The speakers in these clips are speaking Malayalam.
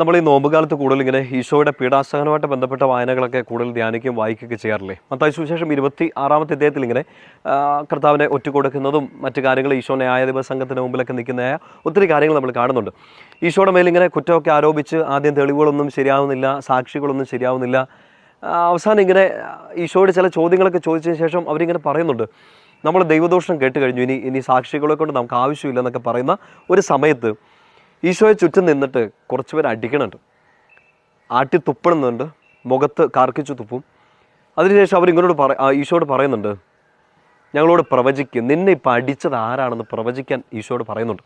നമ്മൾ ഈ നോമ്പുകാലത്ത് കൂടുതൽ ഇങ്ങനെ ഈശോയുടെ പീഡാസഹനമായിട്ട് ബന്ധപ്പെട്ട വായനകളൊക്കെ കൂടുതൽ ധ്യാനിക്കുകയും വായിക്കുകയൊക്കെ ചെയ്യാറില്ലേ? മത്തായി സുവിശേഷം ഇരുപത്തി ആറാമത്തെ അദ്ദേഹത്തിൽ ഇങ്ങനെ കർത്താവിനെ ഒറ്റുകൊടുക്കുന്നതും മറ്റു കാര്യങ്ങൾ ഈശോ ന്യായാധിപ സംഘത്തിന് മുമ്പിലൊക്കെ നിൽക്കുന്ന ഒത്തിരി കാര്യങ്ങൾ നമ്മൾ കാണുന്നുണ്ട്. ഈശോയുടെ മേലിങ്ങനെ കുറ്റമൊക്കെ ആരോപിച്ച് ആദ്യം തെളിവുകളൊന്നും ശരിയാവുന്നില്ല സാക്ഷികളൊന്നും ശരിയാവുന്നില്ല. അവസാനം ഇങ്ങനെ ഈശോയുടെ ചില ചോദ്യങ്ങളൊക്കെ ചോദിച്ചതിന് ശേഷം അവരിങ്ങനെ പറയുന്നുണ്ട്. നമ്മൾ ദൈവദോഷം കേട്ട് കഴിഞ്ഞു. ഇനി ഇനി സാക്ഷികളെ കൊണ്ട് നമുക്ക് ആവശ്യമില്ല എന്നൊക്കെ പറയുന്ന ഒരു സമയത്ത് ഈശോയെ ചുറ്റും നിന്നിട്ട് കുറച്ച് പേർ അടിക്കണുണ്ട്. ആട്ടി തുപ്പണുന്നുണ്ട് മുഖത്ത് കാർക്കിച്ചു തുപ്പും. അതിനുശേഷം അവർ പറ ഈശോയോട് പറയുന്നുണ്ട് ഞങ്ങളോട് പ്രവചിക്കും. നിന്നെ ഇപ്പം അടിച്ചത് ആരാണെന്ന് പ്രവചിക്കാൻ ഈശോയോട് പറയുന്നുണ്ട്.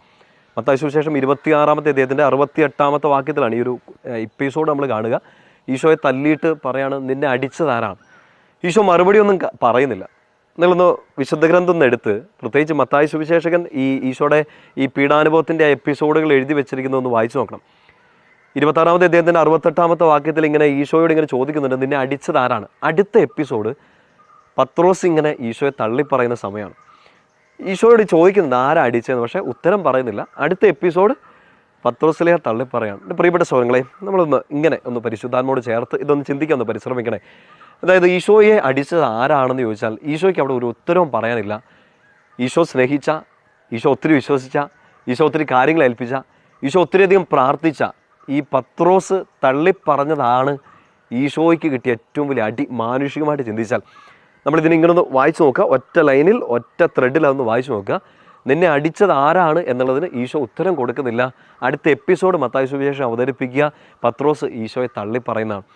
മത്തായി സുവിശേഷം ഇരുപത്തിയാറാമത്തെ അദ്ദേഹത്തിന്റെ അറുപത്തി എട്ടാമത്തെ വാക്യത്തിലാണ് ഈ ഒരു എപ്പിസോഡ് നമ്മൾ കാണുക. ഈശോയെ തല്ലിയിട്ട് പറയാണ് നിന്നെ അടിച്ചത് ആരാണ്? ഈശോ മറുപടി ഒന്നും പറയുന്നില്ല. നിങ്ങളൊന്ന് വിശുദ്ധ ഗ്രന്ഥം എടുത്ത് പ്രത്യേകിച്ച് മത്തായ സുവിശേഷകൻ ഈ ഈശോയുടെ ഈ പീഡാനുഭവത്തിന്റെ എപ്പിസോഡുകൾ എഴുതി വെച്ചിരിക്കുന്നതൊന്ന് വായിച്ചു നോക്കണം. ഇരുപത്താറാമത്തെ അദ്ദേഹത്തിന്റെ അറുപത്തെട്ടാമത്തെ വാക്യത്തിൽ ഇങ്ങനെ ഈശോയോട് ഇങ്ങനെ ചോദിക്കുന്നുണ്ട് നിന്നെ അടിച്ചത് ആരാണ്? അടുത്ത എപ്പിസോഡ് പത്രോസ് ഇങ്ങനെ ഈശോയെ തള്ളിപ്പറയുന്ന സമയമാണ്. ഈശോയോട് ചോദിക്കുന്നുണ്ട് ആരാ അടിച്ചതെന്ന്? പക്ഷേ ഉത്തരം പറയുന്നില്ല. അടുത്ത എപ്പിസോഡ് പത്രോസിലെ തള്ളിപ്പറയാണ്. പ്രിയപ്പെട്ട സ്വരങ്ങളെ നമ്മളൊന്ന് ഇങ്ങനെ ഒന്ന് പരിശുദ്ധാത്മോട് ചേർത്ത് ഇതൊന്ന് ചിന്തിക്കാൻ ഒന്ന് പരിശ്രമിക്കണേ. അതായത് ഈശോയെ അടിച്ചത് ആരാണെന്ന് ചോദിച്ചാൽ ഈശോയ്ക്ക് അവിടെ ഒരു ഉത്തരവും പറയാനില്ല. ഈശോ സ്നേഹിച്ച ഈശോ ഒത്തിരി വിശ്വസിച്ച ഈശോ ഒത്തിരി കാര്യങ്ങൾ ഏൽപ്പിച്ച ഈശോ ഒത്തിരിയധികം പ്രാർത്ഥിച്ച ഈ പത്രോസ് തള്ളിപ്പറഞ്ഞതാണ് ഈശോയ്ക്ക് കിട്ടിയ ഏറ്റവും വലിയ അടി മാനുഷികമായിട്ട് ചിന്തിച്ചാൽ. നമ്മളിതിനെ ഇങ്ങനെ ഒന്ന് വായിച്ചു നോക്കുക. ഒറ്റ ലൈനിൽ ഒറ്റ ത്രെഡിൽ അതൊന്ന് വായിച്ചു നോക്കുക. നിന്നെ അടിച്ചത് ആരാണ് എന്നുള്ളതിന് ഈശോ ഉത്തരം കൊടുക്കുന്നില്ല. അടുത്ത എപ്പിസോഡ് മത്തായ സുവിശേഷം അവതരിപ്പിക്കുക. പത്രോസ് ഈശോയെ തള്ളിപ്പറയുന്നതാണ്.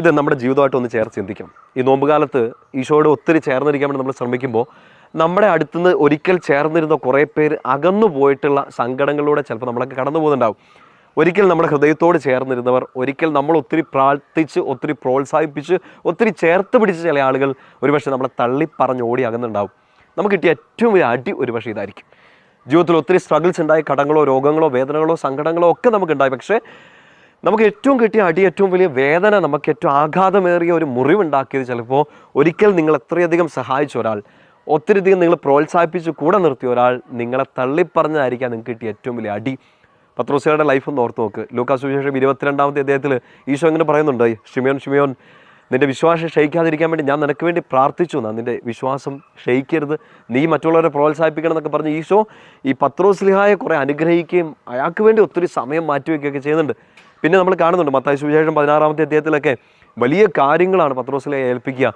ഇത് നമ്മുടെ ജീവിതമായിട്ട് ഒന്ന് ചേർത്ത് ചിന്തിക്കാം. ഈ നോമ്പുകാലത്ത് ഈശോയോട് ഒത്തിരി ചേർന്നിരിക്കാൻ വേണ്ടി നമ്മൾ ശ്രമിക്കുമ്പോൾ നമ്മുടെ അടുത്തുനിന്ന് ഒരിക്കൽ ചേർന്നിരുന്ന കുറേ പേര് അകന്നു പോയിട്ടുള്ള സങ്കടങ്ങളിലൂടെ ചിലപ്പോൾ നമ്മളൊക്കെ കടന്നു പോകുന്നുണ്ടാവും. ഒരിക്കൽ നമ്മുടെ ഹൃദയത്തോട് ചേർന്നിരുന്നവർ ഒരിക്കൽ നമ്മൾ ഒത്തിരി പ്രാർത്ഥിച്ച് ഒത്തിരി പ്രോത്സാഹിപ്പിച്ച് ഒത്തിരി ചേർത്ത് പിടിച്ച ചില ആളുകൾ ഒരുപക്ഷെ നമ്മളെ തള്ളിപ്പറഞ്ഞ് ഓടി അകന്നുണ്ടാവും. നമുക്ക് കിട്ടിയ ഏറ്റവും വലിയ അടി ഒരുപക്ഷെ ഇതായിരിക്കും. ജീവിതത്തിൽ ഒത്തിരി സ്ട്രഗിൾസ് ഉണ്ടായി. കടങ്ങളോ രോഗങ്ങളോ വേദനകളോ സങ്കടങ്ങളോ ഒക്കെ നമുക്കുണ്ടായി. പക്ഷേ നമുക്ക് ഏറ്റവും കിട്ടിയ അടി ഏറ്റവും വലിയ വേദന നമുക്ക് ഏറ്റവും ആഘാതമേറിയ ഒരു മുറിവുണ്ടാക്കിയത് ചിലപ്പോൾ ഒരിക്കൽ നിങ്ങൾ എത്രയധികം സഹായിച്ച ഒരാൾ ഒത്തിരിയധികം നിങ്ങൾ പ്രോത്സാഹിപ്പിച്ച് കൂടെ നിർത്തിയ ഒരാൾ നിങ്ങളെ തള്ളിപ്പറഞ്ഞതായിരിക്കാം നിങ്ങൾക്ക് കിട്ടിയ ഏറ്റവും വലിയ അടി. പത്രോസിയുടെ ലൈഫ് ഒന്ന് ഓർത്ത് നോക്ക്. ലൂക്കാസ് സുവിശേഷം ഇരുപത്തിരണ്ടാമത്തെ അദ്ദേഹത്തിൽ ഈശോ ഇങ്ങനെ പറയുന്നുണ്ട് ഷിമിയോൻ ഷിമിയോൻ നിന്റെ വിശ്വാസം ക്ഷയിക്കാതിരിക്കാൻ വേണ്ടി ഞാൻ നിനക്ക് വേണ്ടി പ്രാർത്ഥിച്ചു എന്നാ. നിന്റെ വിശ്വാസം ക്ഷയിക്കരുത്. നീ മറ്റുള്ളവരെ പ്രോത്സാഹിപ്പിക്കണം എന്നൊക്കെ പറഞ്ഞ് ഈശോ ഈ പത്രോസ്ലിഹായെ കുറേ അനുഗ്രഹിക്കുകയും അയാൾക്ക് വേണ്ടി ഒത്തിരി സമയം മാറ്റിവെക്കുകയൊക്കെ ചെയ്യുന്നുണ്ട്. പിന്നെ നമ്മൾ കാണുന്നുണ്ട് മത്തായി സുവിശേഷം പതിനാറാമത്തെ അധ്യായത്തിലൊക്കെ വലിയ കാര്യങ്ങളാണ് പത്രോസിലെ ഏൽപ്പിക്കുക.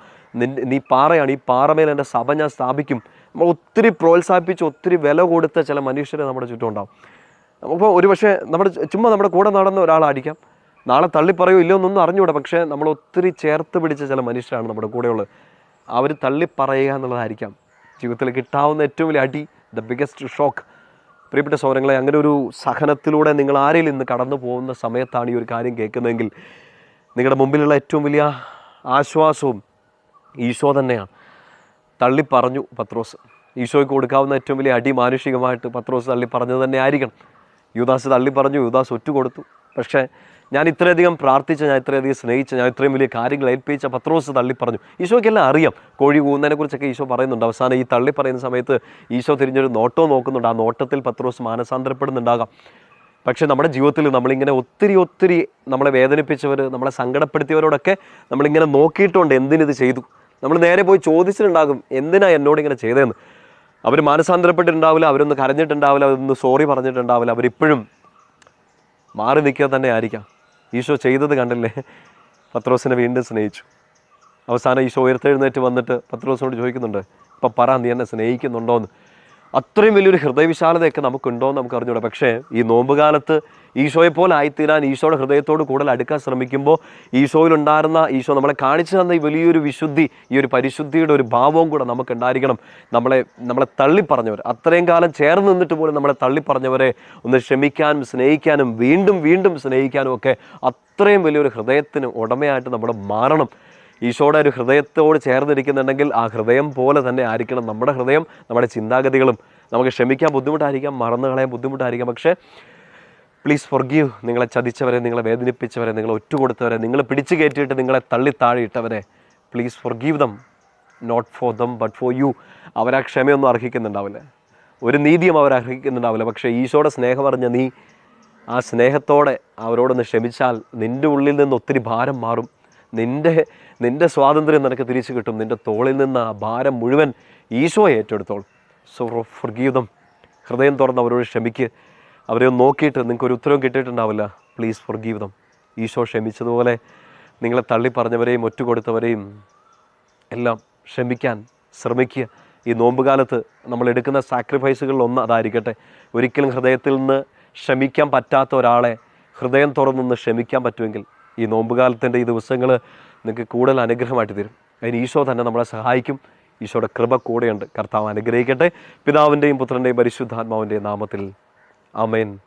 നീ പാറയാണ് ഈ പാറമേൽ എന്റെ സഭ ഞാൻ സ്ഥാപിക്കും. നമ്മൾ ഒത്തിരി പ്രോത്സാഹിപ്പിച്ച് ഒത്തിരി വില കൊടുത്ത ചില മനുഷ്യരെ നമ്മുടെ ചുറ്റും ഉണ്ടാവും. അപ്പോൾ ഒരു പക്ഷേ നമ്മുടെ ചുമ്മാ നമ്മുടെ കൂടെ നടന്ന ഒരാളായിരിക്കാം. നാളെ തള്ളി പറയോ ഇല്ലയോ എന്നൊന്നും അറിഞ്ഞുകൂടെ പക്ഷേ നമ്മൾ ഒത്തിരി ചേർത്ത് പിടിച്ച ചില മനുഷ്യരാണ് നമ്മുടെ കൂടെയുള്ളത്. അവർ തള്ളി പറയുക എന്നുള്ളതായിരിക്കാം. ജീവിതത്തിൽ കിട്ടാവുന്ന ഏറ്റവും വലിയ അടി ദ ബിഗസ്റ്റ് ഷോക്ക് പ്രിയപ്പെട്ട സൗരങ്ങളെ അങ്ങനെ ഒരു സഹനത്തിലൂടെ നിങ്ങൾ ആരെങ്കിലും ഇന്ന് കടന്നു പോകുന്ന സമയത്താണ് ഈ ഒരു കാര്യം കേൾക്കുന്നതെങ്കിൽ നിങ്ങളുടെ മുമ്പിലുള്ള ഏറ്റവും വലിയ ആശ്വാസവും ഈശോ തന്നെയാണ്. തള്ളി പറഞ്ഞു പത്രോസ്. ഈശോയ്ക്ക് കൊടുക്കാവുന്ന ഏറ്റവും വലിയ അടി മാനുഷികമായിട്ട് പത്രോസ് തള്ളി പറഞ്ഞത് തന്നെ ആയിരിക്കണം. യുദാസ് തള്ളി പറഞ്ഞു യൂദാസ് ഒറ്റ കൊടുത്തു. പക്ഷേ ഞാൻ ഇത്രയധികം പ്രാർത്ഥിച്ച ഞാൻ ഇത്രയധികം സ്നേഹിച്ച ഞാൻ ഇത്രയും വലിയ കാര്യങ്ങൾ ഏൽപ്പിച്ച പത്രോസ് തള്ളി പറഞ്ഞു. ഈശോയ്ക്കെല്ലാം അറിയാം. കോഴി കൂന്നതിനെ കുറിച്ചൊക്കെ ഈശോ പറയുന്നുണ്ട്. അവസാനം ഈ തള്ളി പറയുന്ന സമയത്ത് ഈശോ തിരിഞ്ഞൊരു നോട്ടോ നോക്കുന്നുണ്ട്. ആ നോട്ടത്തിൽ പത്രോസ് മാനസാന്തരപ്പെടുന്നുണ്ടാകാം. പക്ഷേ നമ്മുടെ ജീവിതത്തിൽ നമ്മളിങ്ങനെ ഒത്തിരി ഒത്തിരി നമ്മളെ വേദനിപ്പിച്ചവർ നമ്മളെ സങ്കടപ്പെടുത്തിയവരോടൊക്കെ നമ്മളിങ്ങനെ നോക്കിയിട്ടുണ്ട് എന്തിനിത് ചെയ്തു. നമ്മൾ നേരെ പോയി ചോദിച്ചിട്ടുണ്ടാകും എന്തിനാ എന്നോട് ഇങ്ങനെ ചെയ്തതെന്ന് അവർ മാനസാന്തരപ്പെട്ടിട്ടുണ്ടാവില്ല അവരൊന്ന് കരഞ്ഞിട്ടുണ്ടാവില്ല അവരൊന്ന് സോറി പറഞ്ഞിട്ടുണ്ടാവില്ല. അവരിപ്പോഴും മാറി നിൽക്കുക തന്നെ ആയിരിക്കാം. ഈശോ ചെയ്തത് കണ്ടില്ലേ? പത്രോസിനെ വീണ്ടും സ്നേഹിച്ചു. അവസാനം ഈശോ ഉയർത്തെഴുന്നേറ്റ് വന്നിട്ട് പത്രോസിനോട് ചോദിക്കുന്നുണ്ട് ഇപ്പം പറ നീ എന്നെ സ്നേഹിക്കുന്നുണ്ടോയെന്ന് അത്രയും വലിയൊരു ഹൃദയവിശാലതയൊക്കെ നമുക്കുണ്ടോ എന്ന് നമുക്ക് അറിഞ്ഞൂടാ പക്ഷേ ഈ നോമ്പുകാലത്ത് ഈശോയെ പോലെ ആയിത്തീരാൻ ഈശോയുടെ ഹൃദയത്തോട് കൂടുതൽ അടുക്കാൻ ശ്രമിക്കുമ്പോൾ ഈശോയിലുണ്ടായിരുന്ന ഈശോ നമ്മളെ കാണിച്ചു തന്ന ഈ വലിയൊരു വിശുദ്ധി ഈ ഒരു പരിശുദ്ധിയുടെ ഒരു ഭാവവും കൂടെ നമുക്ക് ഉണ്ടായിരിക്കണം നമ്മളെ നമ്മളെ തള്ളിപ്പറഞ്ഞവർ അത്രയും കാലം ചേർന്ന് നിന്നിട്ട് പോലും നമ്മളെ തള്ളിപ്പറഞ്ഞവരെ ഒന്ന് ക്ഷമിക്കാനും സ്നേഹിക്കാനും വീണ്ടും വീണ്ടും സ്നേഹിക്കാനും ഒക്കെ അത്രയും വലിയൊരു ഹൃദയത്തിന് ഉടമയായിട്ട് നമ്മൾ മാറണം. ഈശോയുടെ ഒരു ഹൃദയത്തോട് ചേർന്നിരിക്കുന്നുണ്ടെങ്കിൽ ആ ഹൃദയം പോലെ തന്നെ ആയിരിക്കണം നമ്മുടെ ഹൃദയം നമ്മുടെ ചിന്താഗതികളും. നമുക്ക് ക്ഷമിക്കാൻ ബുദ്ധിമുട്ടായിരിക്കാം മറന്നു കളയാൻ ബുദ്ധിമുട്ടായിരിക്കാം. പക്ഷേ പ്ലീസ് ഫൊർഗീവ് നിങ്ങളെ ചതിച്ചവരെ നിങ്ങളെ വേദനിപ്പിച്ചവരെ നിങ്ങളെ ഒറ്റുകൊടുത്തവരെ നിങ്ങൾ പിടിച്ചു കയറ്റിയിട്ട് നിങ്ങളെ തള്ളി താഴെയിട്ടവരെ. Please forgive them not for them but for you അവരാ ക്ഷമയൊന്നും അർഹിക്കുന്നുണ്ടാവില്ല. ഒരു നീതിയും അവർ അർഹിക്കുന്നുണ്ടാവില്ല. പക്ഷേ ഈശോയുടെ സ്നേഹം അറിഞ്ഞ നീ ആ സ്നേഹത്തോടെ അവരോടൊന്ന് ക്ഷമിച്ചാൽ നിന്റെ ഉള്ളിൽ നിന്ന് ഒത്തിരി ഭാരം മാറും. നിന്റെ നിന്റെ സ്വാതന്ത്ര്യം നിനക്ക് തിരിച്ചു കിട്ടും. നിന്റെ തോളിൽ നിന്ന് ആ ഭാരം മുഴുവൻ ഈശോ ഏറ്റെടുത്തോളും. സോ ഫർഗീതം ഹൃദയം തുറന്ന് അവരോട് ക്ഷമിക്ക്. അവരെ ഒന്ന് നോക്കിയിട്ട് നിങ്ങൾക്ക് ഒരു ഉത്തരവും കിട്ടിയിട്ടുണ്ടാവില്ല. പ്ലീസ് ഫർഗീവതം ഈശോ ക്ഷമിച്ചതുപോലെ നിങ്ങളെ തള്ളി പറഞ്ഞവരെയും ഒറ്റുകൊടുത്തവരെയും എല്ലാം ക്ഷമിക്കാൻ ശ്രമിക്കുക. ഈ നോമ്പുകാലത്ത് നമ്മൾ എടുക്കുന്ന സാക്രിഫൈസുകളിൽ ഒന്ന് അതായിരിക്കട്ടെ. ഒരിക്കലും ഹൃദയത്തിൽ നിന്ന് ക്ഷമിക്കാൻ പറ്റാത്ത ഒരാളെ ഹൃദയം തുറന്നൊന്ന് ക്ഷമിക്കാൻ പറ്റുമെങ്കിൽ ഈ നോമ്പുകാലത്തിന്റെ ഈ ദിവസങ്ങൾ നിങ്ങൾക്ക് കൂടുതൽ അനുഗ്രഹമായിട്ട് തരും. അതിന് ഈശോ തന്നെ നമ്മളെ സഹായിക്കും. ഈശോയുടെ കൃപ കൂടെയുണ്ട്. കർത്താവ് അനുഗ്രഹിക്കട്ടെ. പിതാവിന്റെയും പുത്രന്റെയും പരിശുദ്ധാത്മാവിന്റെയും നാമത്തിൽ. ആമേൻ.